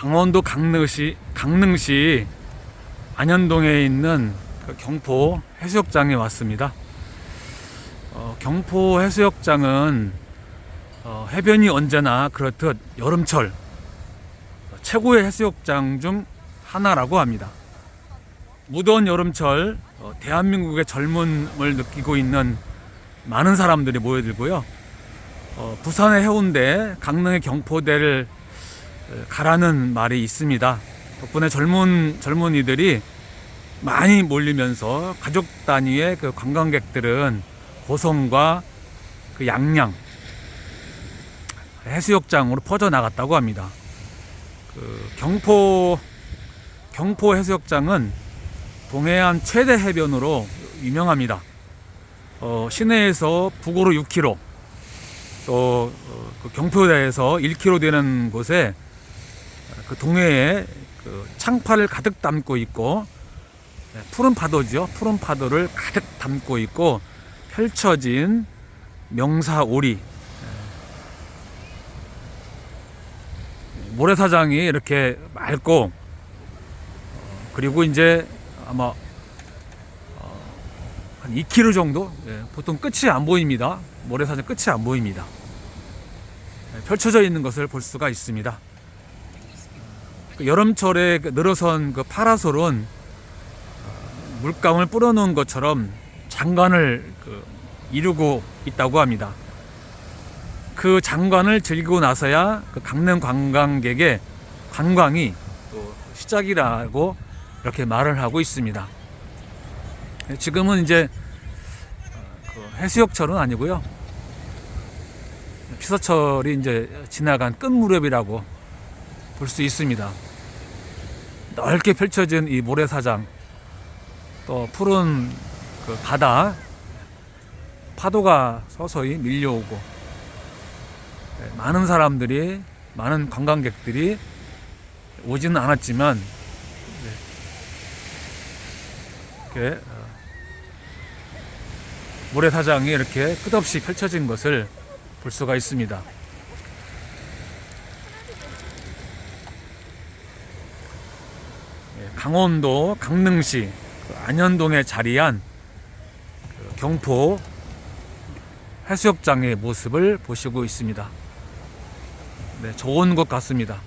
강원도 강릉시 강릉시 안현동에 있는 그 경포 해수욕장에 왔습니다. 어, 경포 해수욕장은 어, 해변이 언제나 그렇듯 여름철 최고의 해수욕장 중 하나라고 합니다. 무더운 여름철 어, 대한민국의 젊음을 느끼고 있는 많은 사람들이 모여들고요. 어, 부산의 해운대, 강릉의 경포대를 어, 가라는 말이 있습니다. 덕분에 젊은 젊은이들이 많이 몰리면서 가족 단위의 그 관광객들은 고성과 그 양양 해수욕장으로 퍼져 나갔다고 합니다. 그 경포 경포 해수욕장은 동해안 최대 해변으로 유명합니다. 어, 시내에서 북으로 6km, 또 어, 그 경포대에서 1km 되는 곳에 그 동해에 그 창파를 가득 담고 있고 네, 푸른 파도죠. 푸른 파도를 가득 담고 있고 펼쳐진 명사오리 네, 모래사장이 이렇게 맑고 어, 그리고 이제 아마 어, 한 2km 정도 예, 보통 끝이 안 보입니다. 모래사장 끝이 안 보입니다. 예, 펼쳐져 있는 것을 볼 수가 있습니다. 그 여름철에 그 늘어선 그 파라솔은 어, 물감을 뿌려놓은 것처럼 장관을 그 이루고 있다고 합니다. 그 장관을 즐기고 나서야 그 강릉 관광객의 관광이 또 시작이라고 이렇게 말을 하고 있습니다. 지금은 이제 어, 그 해수욕철은 아니고요. 피서철이 이제 지나간 끝 무렵이라고 볼 수 있습니다. 넓게 펼쳐진 이 모래사장, 또 푸른 그 바다, 파도가 서서히 밀려오고 네, 많은 사람들이 많은 관광객들이 오지는 않았지만 네, 이렇게 어, 모래사장이 이렇게 끝없이 펼쳐진 것을 볼 수가 있습니다. 강원도 강릉시 그 안현동에 자리한 그 경포 해수욕장의 모습을 보시고 있습니다. 네, 좋은 것 같습니다.